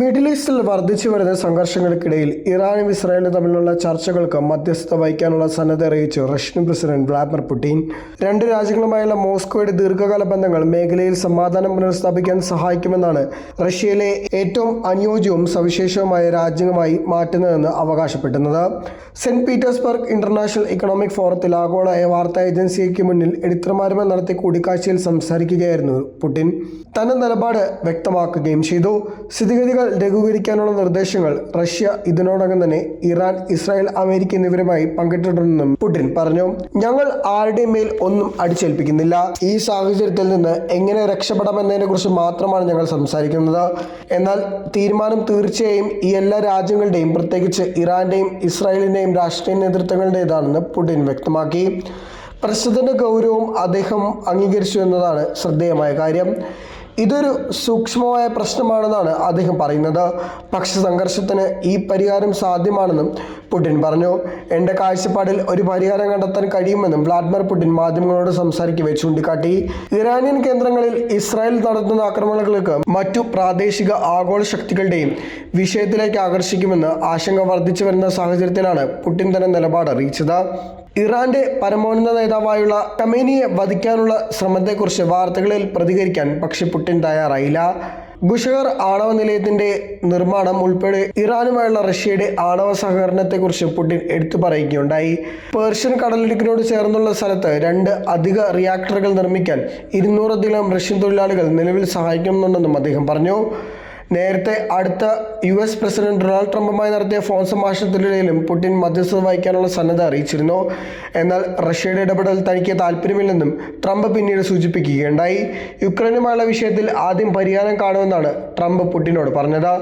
Middle ഈസ്റ്റിൽ വർദ്ധിച്ചു വരുന്ന സംഘർഷങ്ങൾക്കിടയിൽ ഇറാനും ഇസ്രായേലും തമ്മിലുള്ള ചർച്ചകൾക്ക് മധ്യസ്ഥത വഹിക്കാനുള്ള സന്നദ്ധ അറിയിച്ചു റഷ്യൻ പ്രസിഡന്റ് വ്ളാദിമിർ പുടിൻ. രണ്ട് രാജ്യങ്ങളുമായുള്ള മോസ്കോയുടെ ദീർഘകാല ബന്ധങ്ങൾ മേഖലയിൽ സമാധാനം പുനഃസ്ഥാപിക്കാൻ സഹായിക്കുമെന്നാണ് റഷ്യയിലെ ഏറ്റവും അനുയോജ്യവും സവിശേഷവുമായ രാജ്യമായി മാറ്റുന്നതെന്ന് അവകാശപ്പെട്ടുന്നത് സെന്റ് പീറ്റേഴ്സ്ബർഗ് ഇന്റർനാഷണൽ ഇക്കണോമിക് ഫോറത്തിൽ ആഗോള വാർത്താ ഏജൻസിക്ക് മുന്നിൽ എഡിറ്റർമാരുമായി നടത്തിയ കൂടിക്കാഴ്ചയിൽ സംസാരിക്കുകയായിരുന്നു പുടിൻ. തന്റെ നിലപാട് വ്യക്തമാക്കുകയും ചെയ്തു. സ്ഥിതിഗതികൾ ലഘൂകരിക്കാനുള്ള നിർദ്ദേശങ്ങൾ റഷ്യ ഇതിനോടകം തന്നെ ഇറാൻ ഇസ്രായേൽ അമേരിക്ക എന്നിവരുമായി പങ്കിട്ടിട്ടുണ്ടെന്നും പുടിൻ പറഞ്ഞു. ഞങ്ങൾ ആരുടെയും മേൽ ഒന്നും അടിച്ചേൽപ്പിക്കുന്നില്ല. ഈ സാഹചര്യത്തിൽ നിന്ന് എങ്ങനെ രക്ഷപ്പെടാമെന്നതിനെ കുറിച്ച് മാത്രമാണ് ഞങ്ങൾ സംസാരിക്കുന്നത്. എന്നാൽ തീരുമാനം തീർച്ചയായും ഈ എല്ലാ രാജ്യങ്ങളുടെയും പ്രത്യേകിച്ച് ഇറാന്റെയും ഇസ്രായേലിന്റെയും രാഷ്ട്രീയ നേതൃത്വങ്ങളുടേതാണെന്ന് പുടിൻ വ്യക്തമാക്കി. പ്രശ്നത്തിന്റെ ഗൗരവം അദ്ദേഹം അംഗീകരിച്ചു എന്നതാണ് ശ്രദ്ധേയമായ കാര്യം. ഇതൊരു സൂക്ഷ്മമായ പ്രശ്നമാണെന്നാണ് അദ്ദേഹം പറയുന്നത്. പക്ഷെ സംഘർഷത്തിന് ഈ പരിഹാരം സാധ്യമാണെന്നും പുടിൻ പറഞ്ഞു. എന്റെ കാഴ്ചപ്പാടിൽ ഒരു പരിഹാരം കണ്ടെത്താൻ കഴിയുമെന്നും വ്ളാഡിമിർ പുടിൻ മാധ്യമങ്ങളോട് സംസാരിക്കുക ചൂണ്ടിക്കാട്ടി. ഇറാനിയൻ കേന്ദ്രങ്ങളിൽ ഇസ്രായേൽ നടത്തുന്ന ആക്രമണങ്ങൾക്ക് മറ്റു പ്രാദേശിക ആഗോള ശക്തികളുടെയും വിഷയത്തിലേക്ക് ആകർഷിക്കുമെന്ന് ആശങ്ക വർദ്ധിച്ചു വരുന്ന സാഹചര്യത്തിലാണ് പുടിൻ തന്നെ നിലപാട് അറിയിച്ചത്. ഇറാന്റെ പരമോന്നത നേതാവായുള്ള കമേനിയെ വധിക്കാനുള്ള ശ്രമത്തെക്കുറിച്ച് വാർത്തകളിൽ പ്രതികരിക്കാൻ പക്ഷെ പുടിൻ തയ്യാറായില്ല ബുഷേർ ആണവ നിലയത്തിന്റെ നിർമ്മാണം ഉൾപ്പെടെ ഇറാനുമായുള്ള റഷ്യയുടെ ആണവ സഹകരണത്തെക്കുറിച്ച് പുടിൻ എടുത്തു പറയുകയുണ്ടായി. പേർഷ്യൻ കടലിടുക്കിനോട് ചേർന്നുള്ള സ്ഥലത്ത് രണ്ട് അധിക റിയാക്ടറുകൾ നിർമ്മിക്കാൻ ഇരുന്നൂറധികം റഷ്യൻ തൊഴിലാളികൾ നിലവിൽ സഹായിക്കുന്നുണ്ടെന്നും അദ്ദേഹം പറഞ്ഞു. നേരത്തെ അടുത്ത യു എസ് പ്രസിഡന്റ് ഡൊണാൾഡ് ട്രംപുമായി നടത്തിയ ഫോൺ സംഭാഷണത്തിനിടയിലും പുടിൻ മധ്യസ്ഥത വഹിക്കാനുള്ള സന്നദ്ധ അറിയിച്ചിരുന്നു. എന്നാൽ റഷ്യയുടെ ഇടപെടൽ തനിക്ക് താല്പര്യമില്ലെന്നും ട്രംപ് പിന്നീട് സൂചിപ്പിക്കുകയുണ്ടായി. യുക്രൈനുമായുള്ള വിഷയത്തിൽ ആദ്യം പരിഹാരം കാണുമെന്നാണ് ട്രംപ് പുടിനോട് പറഞ്ഞത്.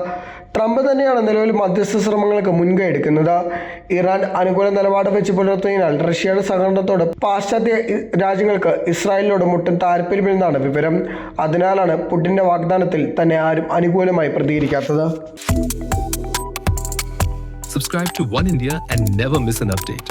ട്രംപ് തന്നെയാണ് നിലവിൽ മധ്യസ്ഥ ശ്രമങ്ങൾക്ക് മുൻകൈ എടുക്കുന്നത്. ഇറാൻ അനുകൂല നിലപാട് വെച്ച് പുലർത്തുന്നതിനാൽ റഷ്യയുടെ സഹകരണത്തോട് പാശ്ചാത്യ രാജ്യങ്ങൾക്ക് ഇസ്രായേലിനോട് മുട്ടും താല്പര്യമില്ലെന്നാണ് വിവരം. അതിനാലാണ് പുടിന്റെ വാഗ്ദാനത്തിൽ തന്നെ ആരും അനുകൂലമായി പ്രതികരിക്കാത്തത്. Subscribe to One India and never miss an update.